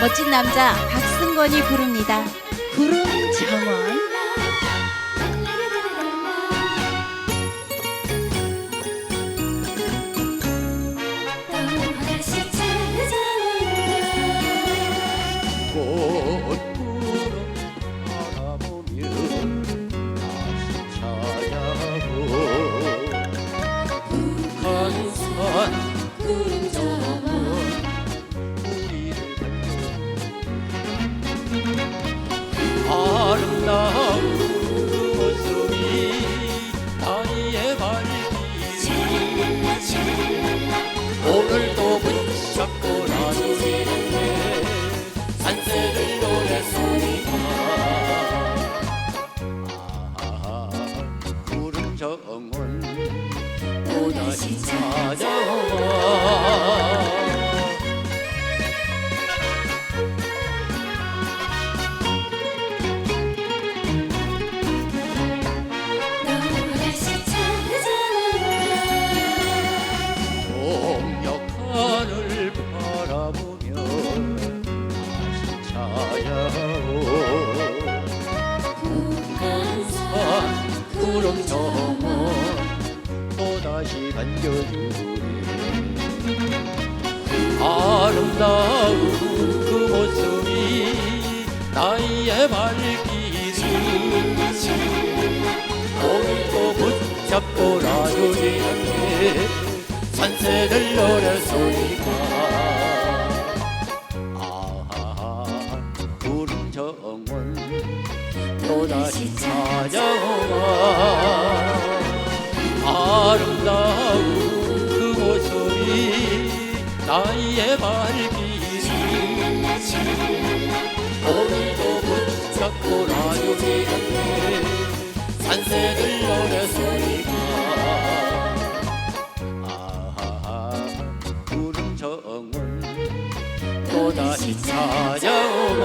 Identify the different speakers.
Speaker 1: 멋진 남자 박승권이 부릅니다. 구름
Speaker 2: 반겨 구름 정원 또다시 반겨주네 아름다운 그 모습이 나의 발길이 오늘도 붙잡고 놔두지 않게 산새들 노래 소리가 또다시 찾아와 아름다운 그 모습이 나의 발길이 오늘도 붙잡고 않게 산새들 노래 소리가 아하 구름 정원 또다시 찾아오마